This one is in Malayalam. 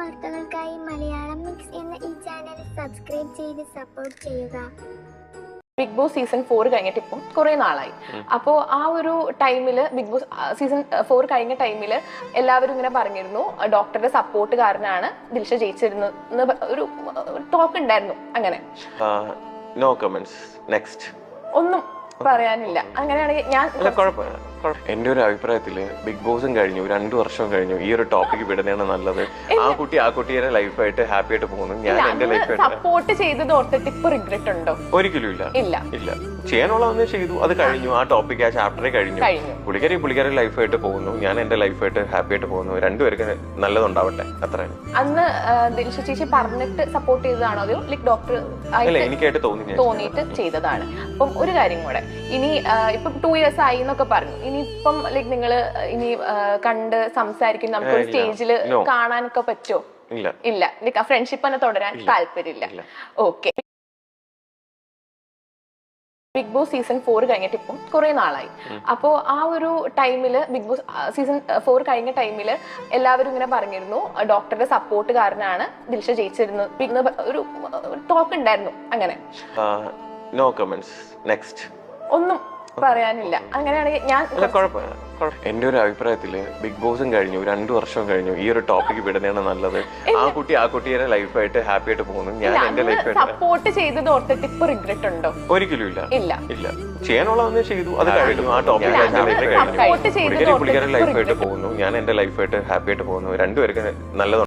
വാർത്തകൾക്കായി മലയാളം മിക്സ് എന്ന ഈ ചാനൽ സബ്സ്ക്രൈബ് ചെയ്ത് സപ്പോർട്ട് ചെയ്യുക. ബിഗ് ബോസ് സീസൺ ഫോർ കഴിഞ്ഞിട്ട് ഇപ്പം കുറെ നാളായി. അപ്പോൾ ആ ഒരു ടൈമിൽ ബിഗ് ബോസ് സീസൺ ഫോർ കഴിഞ്ഞ ടൈമിൽ എല്ലാവരും ഇങ്ങനെ പറഞ്ഞിരുന്നു ഡോക്ടറുടെ സപ്പോർട്ട് കാരണമാണ് ദിൽഷ ജയിച്ചിരുന്നത് ഒരു ടോക്ക് ഉണ്ടായിരുന്നു അങ്ങനെ. നോ കമന്റ്സ് നെക്സ്റ്റ് ഒന്നും പറയാനില്ല. അങ്ങനെയാണെങ്കിൽ ഞാൻ എന്റെ ഒരു അഭിപ്രായത്തിൽ ബിഗ് ബോസും കഴിഞ്ഞു രണ്ടു വർഷം കഴിഞ്ഞു. ഈ ഒരു ടോപ്പിക് വിടുന്നതാണ് നല്ലത്. ആ കുട്ടി ആ കുട്ടിയുടെ ലൈഫായിട്ട് ഹാപ്പി ആയിട്ട് പോകുന്നു. ഞാൻ എന്റെ സപ്പോർട്ട് ചെയ്തത് ഓർത്തിട്ട് ഇപ്പൊ റിഗ്രറ്റ് ഉണ്ടോ? ഒരിക്കലും ഇല്ല. ഇല്ല. ഇല്ല. ചെയ്യാനുള്ളതൊന്നും ചെയ്തു. അത് കഴിഞ്ഞു. ആ ടോപ്പിക് ആ ചാപ്റ്ററെ കഴിഞ്ഞു. പുള്ളിക്കാരി പുള്ളിക്കാരി ലൈഫായിട്ട് പോകുന്നു. ഞാൻ എന്റെ ലൈഫായിട്ട് ഹാപ്പി ആയിട്ട് പോകുന്നു. രണ്ടുപേർക്ക് നല്ലതുണ്ടാവട്ടെ. അത്ര അന്ന് ദിൽഷ ചേച്ചി പറഞ്ഞിട്ട് സപ്പോർട്ട് ചെയ്തതാണോ? അതോ ലൈക് ഡോക്ടർ എനിക്കായിട്ട് തോന്നി തോന്നിയിട്ട് ചെയ്തതാണ്. അപ്പം ഒരു കാര്യം കൂടെ. ഇനി ഇപ്പം ടു ഇയേഴ്സ് ആയി എന്നൊക്കെ പറഞ്ഞു. ഇനിയിപ്പം ലൈക് നിങ്ങൾ ഇനി കണ്ട് സംസാരിക്കും നമുക്ക് ഒരു സ്റ്റേജിൽ കാണാനൊക്കെ പറ്റുമോ ഇല്ല. ലൈക്ക് ആ ഫ്രണ്ട്ഷിപ്പ് തന്നെ തുടരാൻ താല്പര്യമില്ല. Okay Bigg Boss season four കഴിഞ്ഞിട്ട് ഇപ്പം കുറെ നാളായി. അപ്പോൾ ആ ഒരു ടൈമിൽ ബിഗ് ബോസ് സീസൺ ഫോർ കഴിഞ്ഞ ടൈമിൽ എല്ലാവരും ഇങ്ങനെ പറഞ്ഞിരുന്നു ഡോക്ടറുടെ സപ്പോർട്ട് കാരനാണ് ദിൽഷ ജയിച്ചിരുന്നത്. ഒരു ടോക്ക് ഉണ്ടായിരുന്നു അങ്ങനെ. നോ കമന്റ്സ് നെക്സ്റ്റ് ഒന്നും പറയാനില്ല. അങ്ങനെയാണെങ്കിൽ ഞാൻ എന്റെ ഒരു അഭിപ്രായത്തിൽ ബിഗ് ബോസും കഴിഞ്ഞു രണ്ടു വർഷം കഴിഞ്ഞു. ഈ ഒരു ടോപ്പിക് വിടുന്നതാണ് നല്ലത്. ആ കുട്ടി ആ കുട്ടിയുടെ ലൈഫായിട്ട് ഹാപ്പി ആയിട്ട് പോകുന്നു. ഞാൻ എന്റെ ലൈഫായിട്ട് സപ്പോർട്ട് ചെയ്തത് ഓർത്തിട്ട് ഇപ്പൊ റിഗ്രറ്റ് ഉണ്ടോ? ഒരിക്കലും ഇല്ല. ഇല്ല. ഇല്ല. ചെയ്യാനുള്ളതെന്ന് ചെയ്തു. അത് കഴിഞ്ഞു. ആ ടോപ്പിക് എന്റെ ലൈഫ് ചെയ്തത് കഴിഞ്ഞു പുള്ളിക്കാരുടെ ലൈഫായിട്ട് പോകുന്നു. ഞാൻ എന്റെ ലൈഫായിട്ട് ഹാപ്പി ആയിട്ട് പോകുന്നു. രണ്ടുപേർക്ക് നല്ലത്